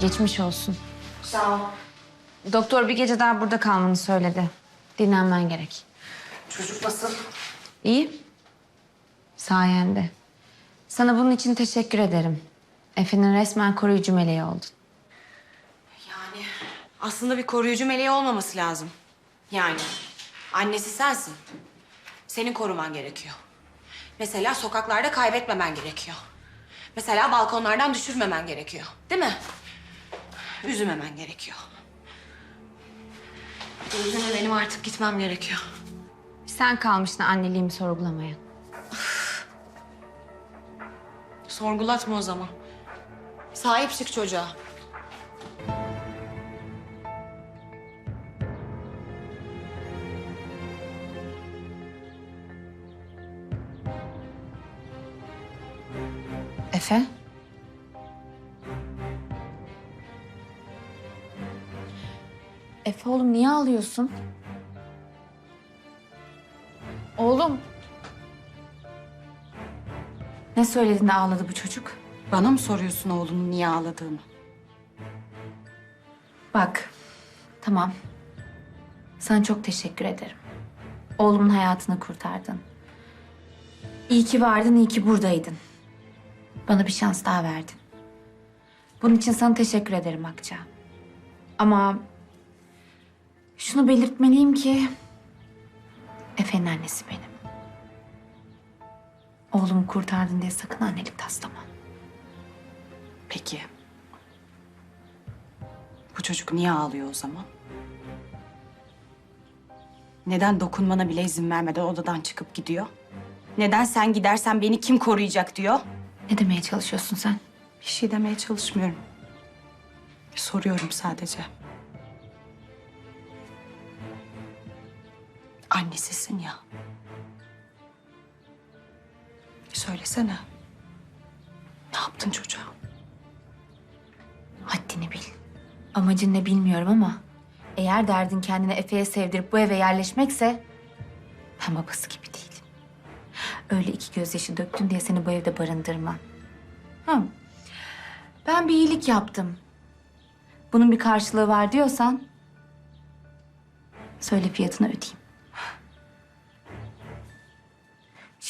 Geçmiş olsun. Sağ ol. Doktor bir gece daha burada kalmanı söyledi. Dinlenmen gerek. Çocuk nasıl? İyi. Sayende. Sana bunun için teşekkür ederim. Efe'nin resmen koruyucu meleği oldun. Yani aslında bir koruyucu meleği olmaması lazım. Yani annesi sensin. Senin koruman gerekiyor. Mesela sokaklarda kaybetmemen gerekiyor. Mesela balkonlardan düşürmemen gerekiyor. Değil mi? Üzülmemen gerekiyor. Yüzden benim artık gitmem gerekiyor. Sen kalmışsın anneliğimi sorgulamaya. Sorgulatma o zaman. Sahip çık çocuğa. Efe? Efe oğlum niye ağlıyorsun? Oğlum. Ne söyledin de ağladı bu çocuk? Bana mı soruyorsun oğlunun niye ağladığını? Bak, tamam. Sana çok teşekkür ederim. Oğlumun hayatını kurtardın. İyi ki vardın, iyi ki buradaydın. Bana bir şans daha verdin. Bunun için sana teşekkür ederim Akça. Ama şunu belirtmeliyim ki Efe'nin annesi benim. Oğlumu kurtardın diye sakın annelik taslama. Peki. Bu çocuk niye ağlıyor o zaman? Neden dokunmana bile izin vermeden odadan çıkıp gidiyor? Neden sen gidersen beni kim koruyacak diyor? Ne demeye çalışıyorsun sen? Bir şey demeye çalışmıyorum. Soruyorum sadece. Annesisin ya. Söylesene. Ne yaptın çocuğa? Haddini bil. Amacın ne bilmiyorum ama eğer derdin kendini Efe'ye sevdirip bu eve yerleşmekse ben babası gibi değilim. Öyle iki gözyaşı döktün diye seni bu evde barındırmam. Hı. Ben bir iyilik yaptım. Bunun bir karşılığı var diyorsan söyle fiyatını ödeyeyim.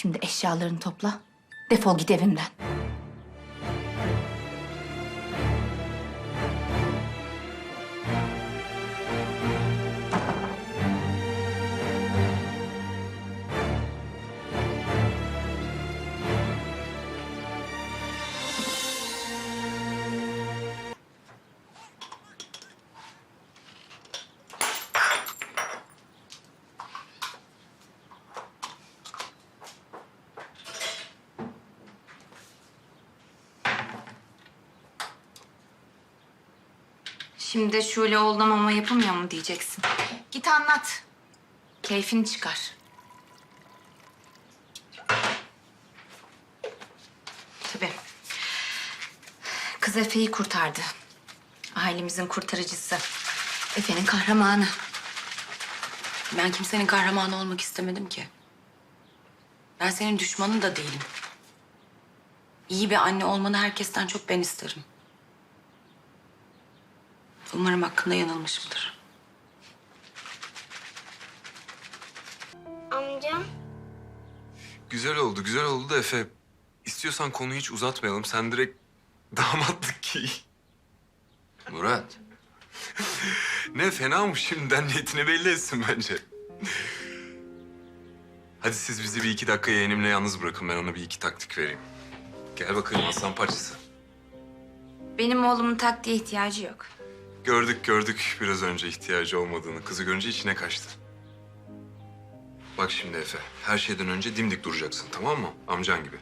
Şimdi eşyalarını topla. Defol git evimden. Şimdi de Şule oğluna mama yapılmıyor mu diyeceksin. Git anlat. Keyfini çıkar. Tabii. Kız Efe'yi kurtardı. Ailemizin kurtarıcısı. Efe'nin kahramanı. Ben kimsenin kahramanı olmak istemedim ki. Ben senin düşmanın da değilim. İyi bir anne olmanı herkesten çok ben isterim. Umarım hakkında yanılmışımdır. Amcam, Güzel oldu, güzel oldu da Efe. İstiyorsan konuyu hiç uzatmayalım. Sen direkt damatlık giy. Murat, Ne fena mı şimdiden niyetini belli etsin bence. Hadi siz bizi bir iki dakika yeğenimle yalnız bırakın. Ben ona bir iki taktik vereyim. Gel bakayım aslan parçası. Benim oğlumun taktiğe ihtiyacı yok. Gördük gördük biraz önce ihtiyacı olmadığını. Kızı görünce içine kaçtı. Bak şimdi Efe, her şeyden önce dimdik duracaksın tamam mı? Amcan gibi.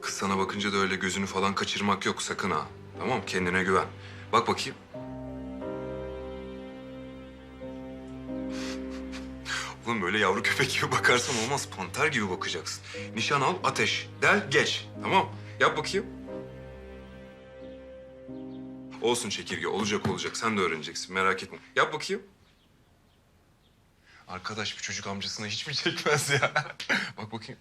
Kız sana bakınca da öyle gözünü falan kaçırmak yok sakın ha. Tamam kendine güven. Bak bakayım. Oğlum böyle yavru köpek gibi bakarsan olmaz. Panter gibi bakacaksın. Nişan al, ateş. Del, geç. Tamam. Yap bakayım. Olsun çekirge. Olacak olacak. Sen de öğreneceksin. Merak etme. Yap bakayım. Arkadaş bir çocuk amcasına hiç mi çekmez ya? Bak bakayım.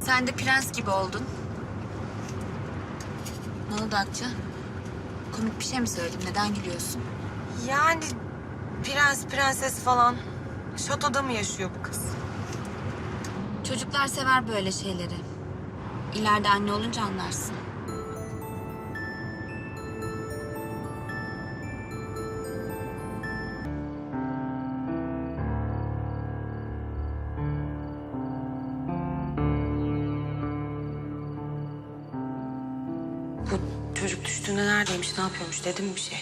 Sen de prens gibi oldun. Ne oldu Akça? Komik bir şey mi söyledim? Neden gülüyorsun? Yani prens prenses falan. Şatoda mı yaşıyor bu kız? Çocuklar sever böyle şeyleri. İleride anne olunca anlarsın. Bu çocuk düştüğünde neredeymiş, ne yapıyormuş dedim bir şey?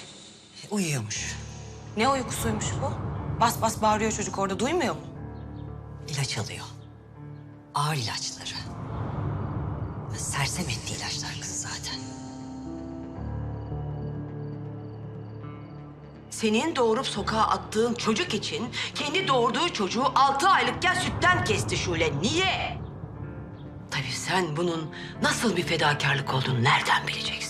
Uyuyormuş. Ne uykusuymuş bu? Bas bas bağırıyor çocuk orada duymuyor mu? İlaç alıyor. Ağır ilaçları. Sersem etti ilaçlar kızı zaten. Senin doğurup sokağa attığın çocuk için kendi doğurduğu çocuğu altı aylıkken sütten kesti Şule. Niye? Tabii sen bunun nasıl bir fedakarlık olduğunu nereden bileceksin?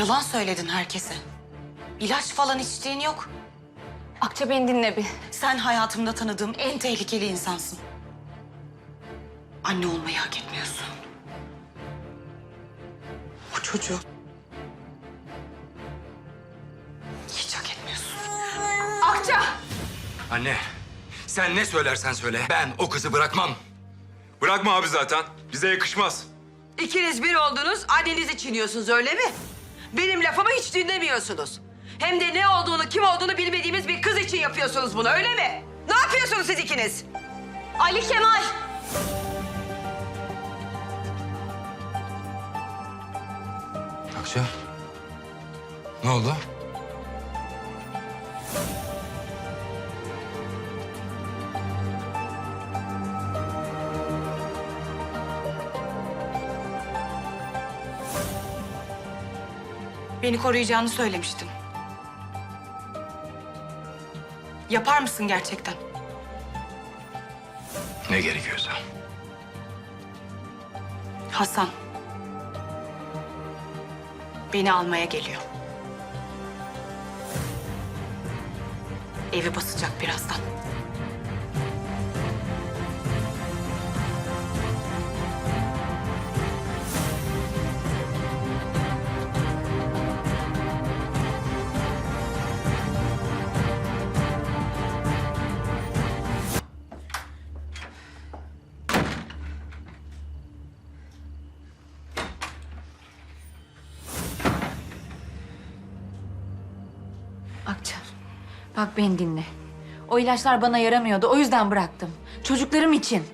Yalan söyledin herkese. İlaç falan içtiğin yok. Akça beni dinle bir. Sen hayatımda tanıdığım en tehlikeli insansın. Anne olmayı hak etmiyorsun. O çocuğu hiç hak etmiyorsun. Akça! Anne, sen ne söylersen söyle. Ben o kızı bırakmam. Bırakma abi zaten. Bize yakışmaz. İkiniz bir oldunuz, annenizi çiğniyorsunuz öyle mi? Benim lafımı hiç dinlemiyorsunuz. Hem de ne olduğunu, kim olduğunu bilmediğimiz bir kız için yapıyorsunuz bunu öyle mi? Ne yapıyorsunuz siz ikiniz? Ali Kemal! Akça, ne oldu? Beni koruyacağını söylemiştin. Yapar mısın gerçekten? Ne gerekiyorsa. Hasan. Beni almaya geliyor. Evi basacak birazdan. Bak beni dinle. O ilaçlar bana yaramıyordu. O yüzden bıraktım. Çocuklarım için.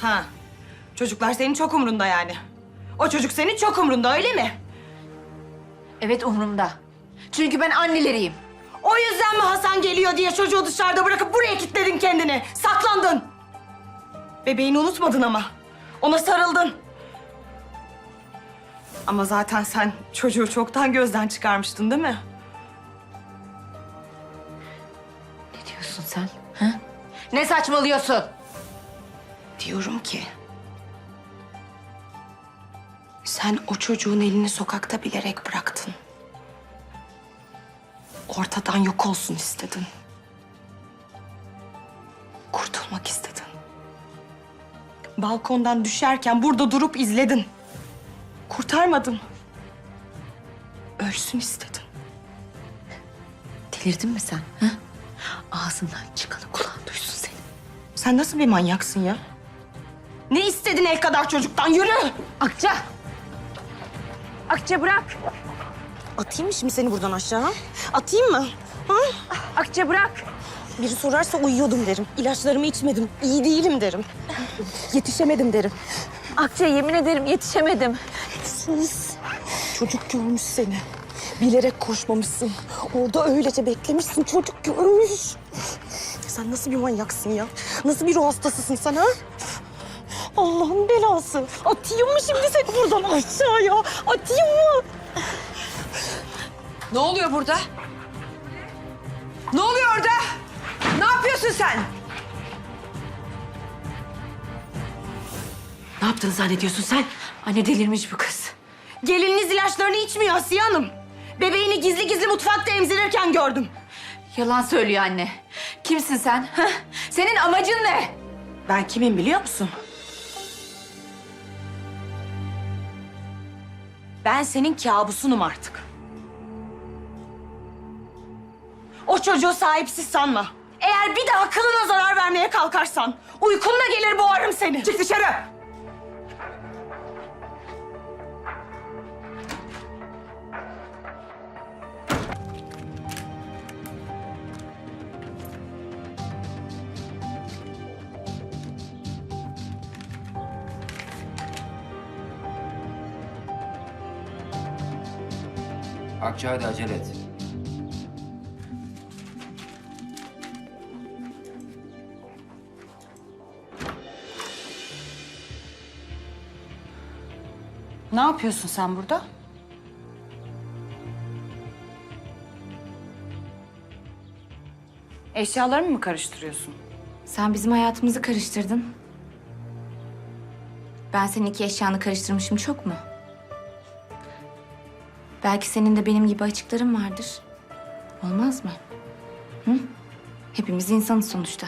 Ha. Çocuklar senin çok umrunda yani. O çocuk senin çok umrunda öyle mi? Evet umurumda. Çünkü ben anneleriyim. O yüzden mi Hasan geliyor diye çocuğu dışarıda bırakıp buraya kilitledin kendini? Saklandın. Bebeğini unutmadın ama. Ona sarıldın. Ama zaten sen çocuğu çoktan gözden çıkarmıştın değil mi? Sen? Ha? Ne saçmalıyorsun? Diyorum ki... Sen o çocuğun elini sokakta bilerek bıraktın. Ortadan yok olsun istedin. Kurtulmak istedin. Balkondan düşerken burada durup izledin. Kurtarmadın. Ölsün istedin. Delirdin mi sen? Ha? Ağzından çıkanı kulağın duysun seni. Sen nasıl bir manyaksın ya? Ne istedin el kadar çocuktan? Yürü! Akça! Akça bırak! Atayım mı şimdi seni buradan aşağı? ha? Atayım mı? Ha? Akça bırak! Biri sorarsa uyuyordum derim. İlaçlarımı içmedim. İyi değilim derim. Yetişemedim derim. Akça yemin ederim yetişemedim. Sus. Çocuk görmüş seni. Bilerek koşmamışsın. Orada öylece beklemişsin. Çocuk görmüş. Sen nasıl bir manyaksın ya? Nasıl bir ruh hastasısın sen ha? Allah'ın belası. Atayım mı şimdi seni buradan aşağıya? Atayım mı? Ne oluyor burada? Ne oluyor orada? Ne yapıyorsun sen? Ne yaptığını zannediyorsun sen? Anne delirmiş bu kız. Gelininiz ilaçlarını içmiyor Asiye Hanım. Bebeğini gizli gizli mutfakta emzirirken gördüm. Yalan söylüyor anne. Kimsin sen? Senin amacın ne? Ben kimim biliyor musun? Ben senin kabusunum artık. O çocuğu sahipsiz sanma. Eğer bir daha kılına zarar vermeye kalkarsan uykunla gelir boğarım seni. Çık dışarı. Akça hadi acele et. Ne yapıyorsun sen burada? Eşyalarımı mı karıştırıyorsun? Sen bizim hayatımızı karıştırdın. Ben senin iki eşyanı karıştırmışım çok mu? Belki senin de benim gibi açıkların vardır. Olmaz mı? Hı? Hepimiz insanız sonuçta.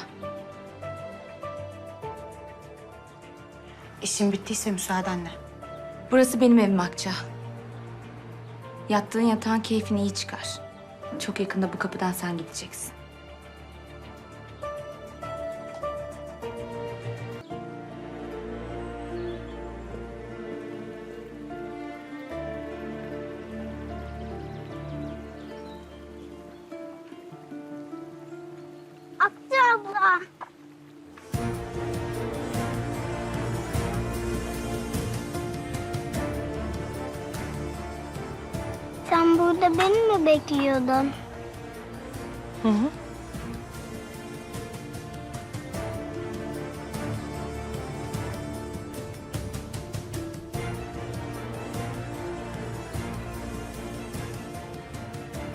İşim bittiyse müsaadenle. Burası benim evim Akça. Yattığın yatağın keyfini iyi çıkar. Çok yakında bu kapıdan sen gideceksin. Sen burada beni mi bekliyordun?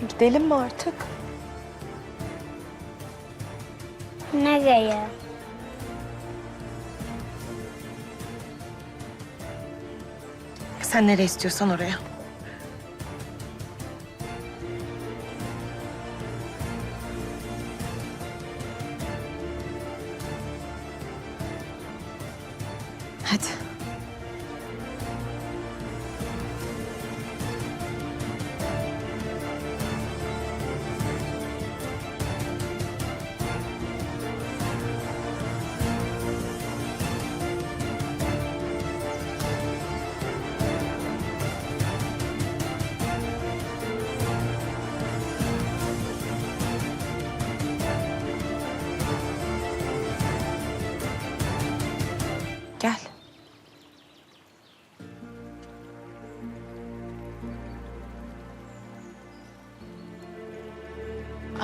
Gidelim mi artık? Nereye? Sen nereye istiyorsan oraya.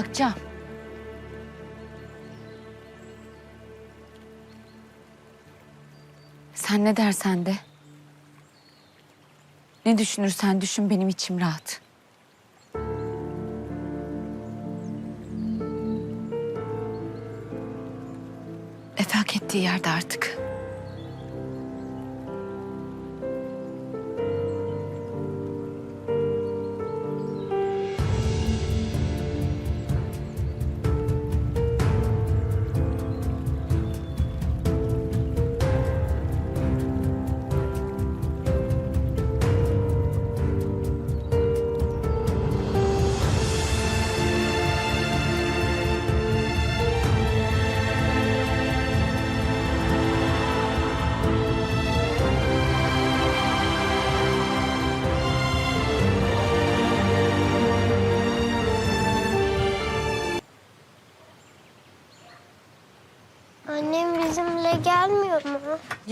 Akça. Sen ne dersen de. Ne düşünürsen düşün benim içim rahat. Efe hak ettiği yerde artık.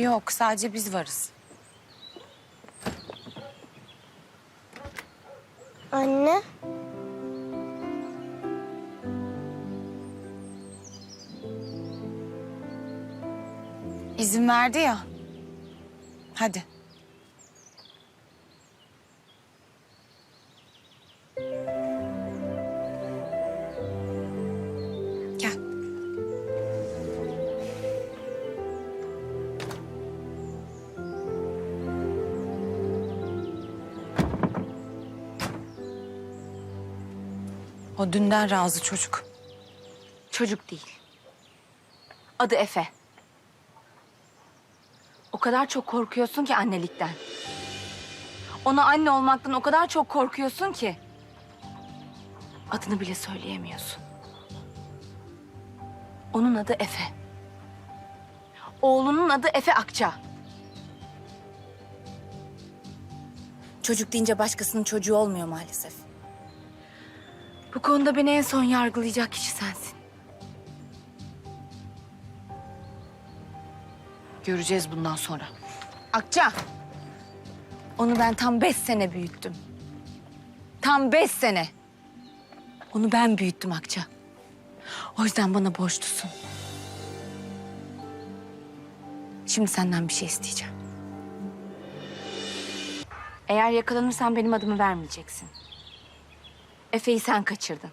Yok, sadece biz varız. Anne. İzin verdi ya. Hadi. Dünden razı çocuk. Çocuk değil. Adı Efe. O kadar çok korkuyorsun ki annelikten. Ona anne olmaktan o kadar çok korkuyorsun ki. Adını bile söyleyemiyorsun. Onun adı Efe. Oğlunun adı Efe Akça. Çocuk deyince başkasının çocuğu olmuyor maalesef. Bu konuda beni en son yargılayacak kişi sensin. Göreceğiz bundan sonra. Akça. Onu ben tam beş sene büyüttüm. Tam beş sene. Onu ben büyüttüm Akça. O yüzden bana borçlusun. Şimdi senden bir şey isteyeceğim. Eğer yakalanırsan benim adımı vermeyeceksin. Efe'yi sen kaçırdın.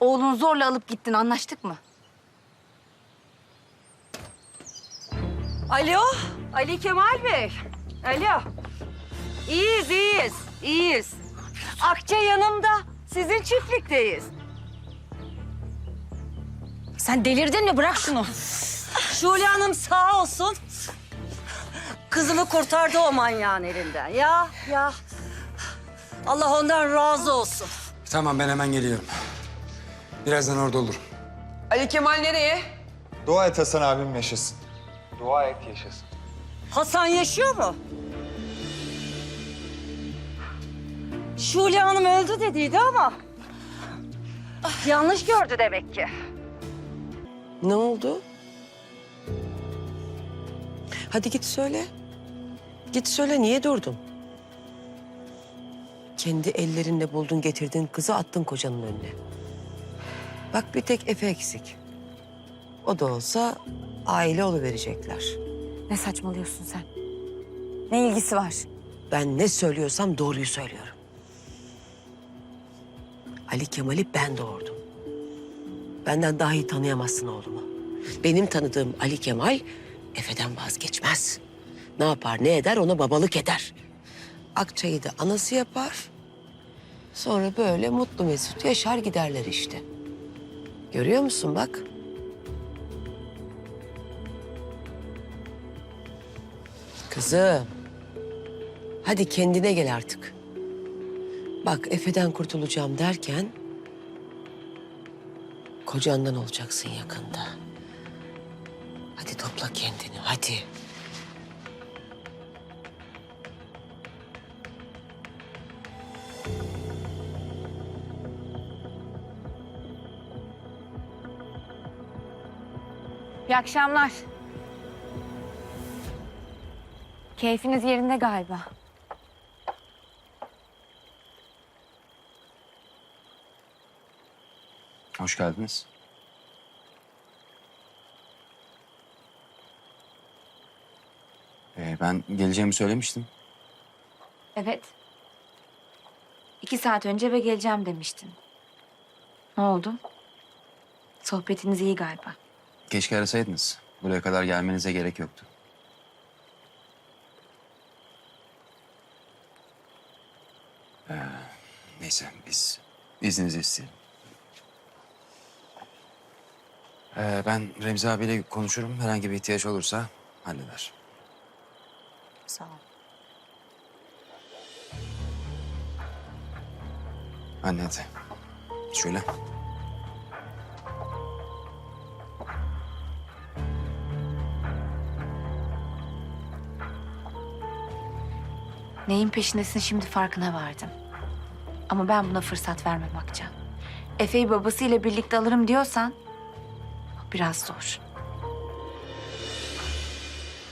Oğlunu zorla alıp gittin anlaştık mı? Alo, Ali Kemal Bey. Alo. İyiyiz, iyiyiz, iyiyiz. Akça yanımda. Sizin çiftlikteyiz. Sen delirdin mi? Bırak şunu. Şule Hanım sağ olsun. Kızımı kurtardı o manyağın elinden. Ya ya. Allah ondan razı olsun. Tamam ben hemen geliyorum. Birazdan orada olurum. Ali Kemal nereye? Dua et Hasan abim yaşasın. Dua et yaşasın. Hasan yaşıyor mu? Şule Hanım öldü dediydi ama... Yanlış gördü demek ki. Ne oldu? Hadi git söyle. Git söyle niye durdun? Kendi ellerinle buldun getirdin kızı attın kocanın önüne. Bak bir tek Efe eksik. O da olsa aile verecekler. Ne saçmalıyorsun sen? Ne ilgisi var? Ben ne söylüyorsam doğruyu söylüyorum. Ali Kemal'i ben doğurdum. Benden daha iyi tanıyamazsın oğlumu. Benim tanıdığım Ali Kemal Efe'den vazgeçmez. Ne yapar ne eder ona babalık eder. Akçayı da anası yapar. Sonra böyle mutlu mesut yaşar giderler işte. Görüyor musun bak? Kızım. Hadi kendine gel artık. Bak Efe'den kurtulacağım derken... ...kocandan olacaksın yakında. Hadi topla kendini, hadi. İyi akşamlar. Keyfiniz yerinde galiba. Hoş geldiniz. Ee, ben geleceğimi söylemiştim. Evet. İki saat önce eve geleceğim demiştin. Ne oldu? Sohbetiniz iyi galiba. Keşke arasaydınız. Buraya kadar gelmenize gerek yoktu. Ee, neyse biz izninizi isteyelim. Ee, ben Remzi abiyle konuşurum. Herhangi bir ihtiyaç olursa halleder. Sağ ol. Anne hadi. Şöyle. Neyin peşindesin şimdi farkına vardım. Ama ben buna fırsat vermem Akça. Efe'yi babasıyla birlikte alırım diyorsan... ...biraz zor.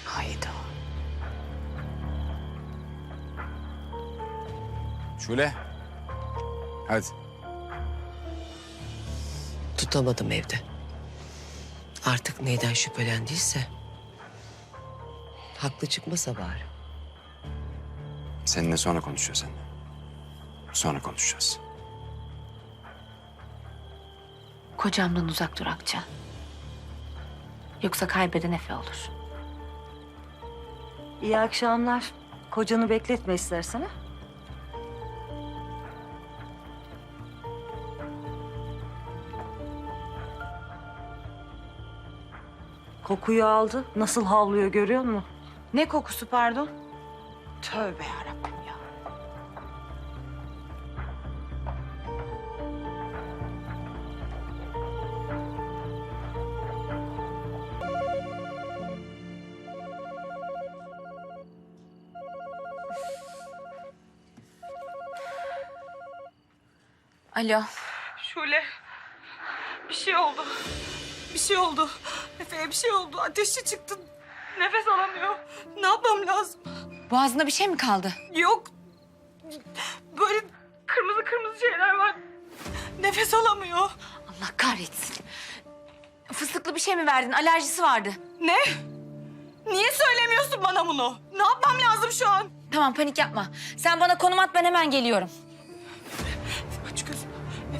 Hayda. Şule. Hadi. Tutamadım evde. Artık neyden şüphelendiyse... ...haklı çıkmasa bari. Seninle sonra konuşacağız anne. Sonra konuşacağız. Kocamdan uzak dur Akça. Yoksa kaybeden Efe olur. İyi akşamlar. Kocanı bekletme istersen ha? Kokuyu aldı. Nasıl havlıyor görüyor musun? Ne kokusu pardon? Tövbe ya Alo. Şule. Bir şey oldu. Bir şey oldu. Efe'ye bir şey oldu. Ateşi çıktı. Nefes alamıyor. Ne yapmam lazım? Boğazında bir şey mi kaldı? Yok. Böyle kırmızı kırmızı şeyler var. Nefes alamıyor. Allah kahretsin. Fıstıklı bir şey mi verdin? Alerjisi vardı. Ne? Niye söylemiyorsun bana bunu? Ne yapmam lazım şu an? Tamam panik yapma. Sen bana konum at ben hemen geliyorum.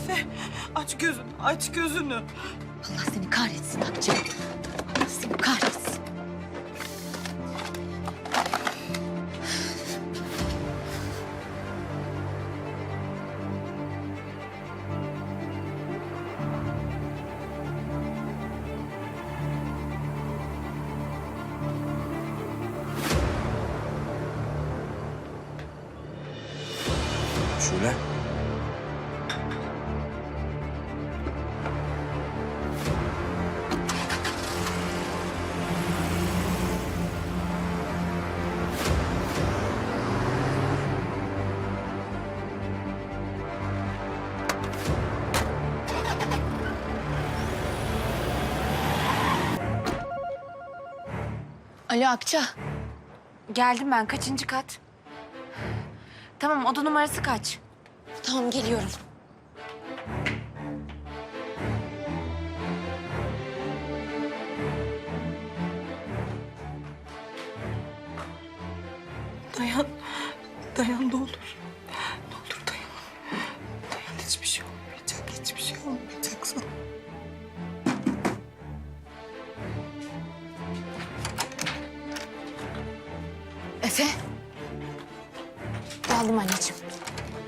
Efe aç gözünü. Aç gözünü. Allah seni kahretsin Akça. Allah seni kahretsin. Şule. Alo Akça. Geldim ben. Kaçıncı kat? Tamam oda numarası kaç? Tamam geliyorum. Dayan. Dayan ne olur. Ne olur dayan. Dayan hiçbir şey olmayacak. Hiçbir şey olmayacak sana. Efe. Geldim anneciğim.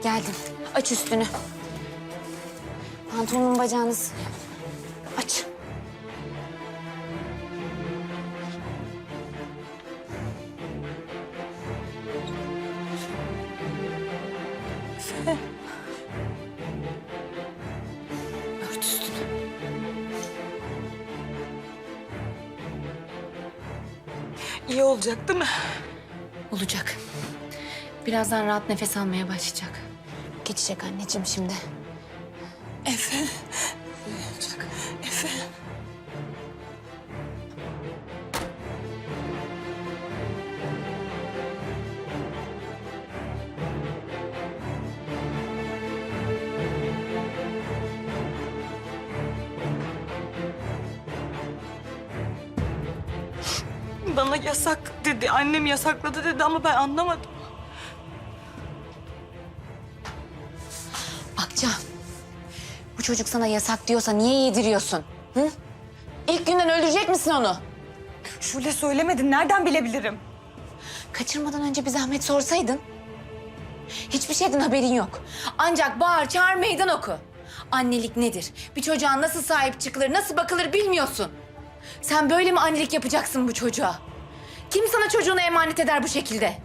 Geldim. Aç üstünü. Pantolonun bacağını Birazdan rahat nefes almaya başlayacak. Geçecek anneciğim şimdi. Efe. İyi olacak. Efe. Bana yasak dedi. Annem yasakladı dedi ama ben anlamadım. Çocuk sana yasak diyorsa niye yediriyorsun? Hı? İlk günden öldürecek misin onu? Şule söylemedin. Nereden bilebilirim? Kaçırmadan önce bir zahmet sorsaydın. Hiçbir şeyden haberin yok. Ancak bağır, çağır, meydan oku. Annelik nedir? Bir çocuğa nasıl sahip çıkılır, nasıl bakılır bilmiyorsun. Sen böyle mi annelik yapacaksın bu çocuğa? Kim sana çocuğunu emanet eder bu şekilde?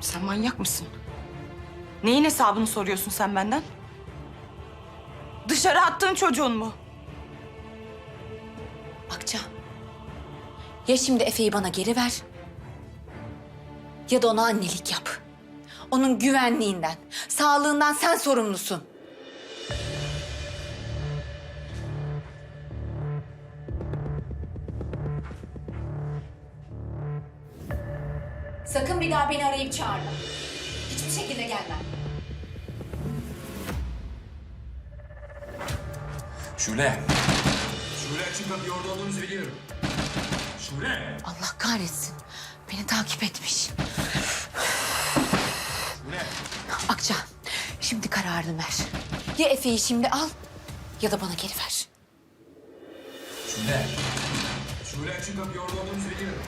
Sen manyak mısın? Neyin hesabını soruyorsun sen benden? Dışarı attığın çocuğun mu? Akça, ya şimdi Efe'yi bana geri ver... ...ya da ona annelik yap. Onun güvenliğinden, sağlığından sen sorumlusun. Daha beni arayıp çağırma. Hiçbir şekilde gelmem. Şule. Şule açın kapıyı orada olduğunuzu biliyorum. Şule. Allah kahretsin. Beni takip etmiş. Şule. Akça, şimdi kararını ver. Ya Efe'yi şimdi al ya da bana geri ver. Şule. Şule açın kapıyı orada olduğunuzu biliyorum.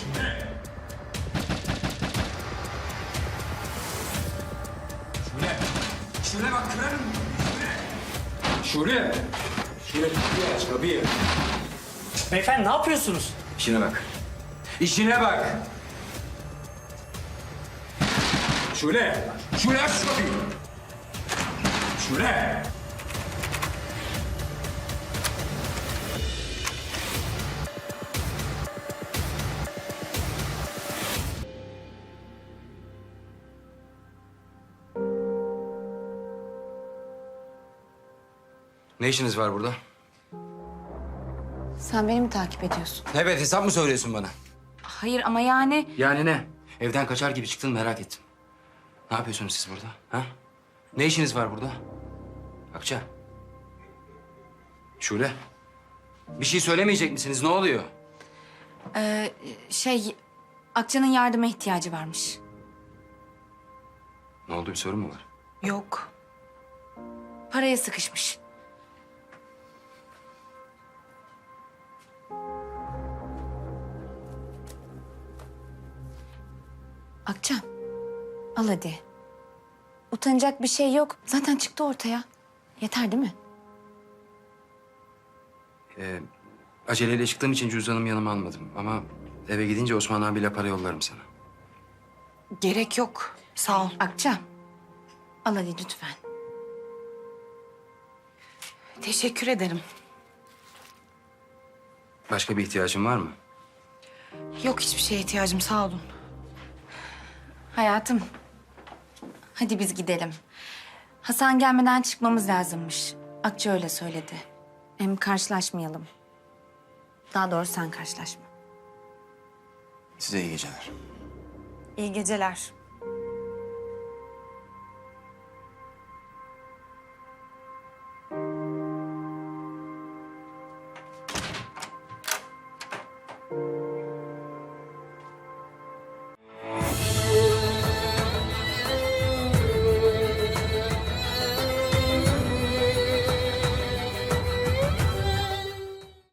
Şule. Şule. Bak kırarım. Şule! Şule kapıyı aç kapıyı. Beyefendi ne yapıyorsunuz? İşine bak. İşine bak. Şule! Şule aç şu kapıyı. Şule! Ne işiniz var burada? Sen beni mi takip ediyorsun? Evet hesap mı söylüyorsun bana? Hayır ama yani... Yani ne? Evden kaçar gibi çıktın merak ettim. Ne yapıyorsunuz siz burada? Ha? Ne işiniz var burada? Akça. Şule. Bir şey söylemeyecek misiniz? Ne oluyor? Ee, şey... Akça'nın yardıma ihtiyacı varmış. Ne oldu bir sorun mu var? Yok. Paraya sıkışmış. Akça, al hadi. Utanacak bir şey yok. Zaten çıktı ortaya. Yeter değil mi? Ee, aceleyle çıktığım için cüzdanımı yanıma almadım. Ama eve gidince Osman abiyle para yollarım sana. Gerek yok. Sağ ol. Akça, al hadi lütfen. Teşekkür ederim. Başka bir ihtiyacın var mı? Yok hiçbir şeye ihtiyacım sağ olun. Hayatım, hadi biz gidelim. Hasan gelmeden çıkmamız lazımmış. Akça öyle söyledi. Hem karşılaşmayalım. Daha doğrusu sen karşılaşma. Size iyi geceler. İyi geceler.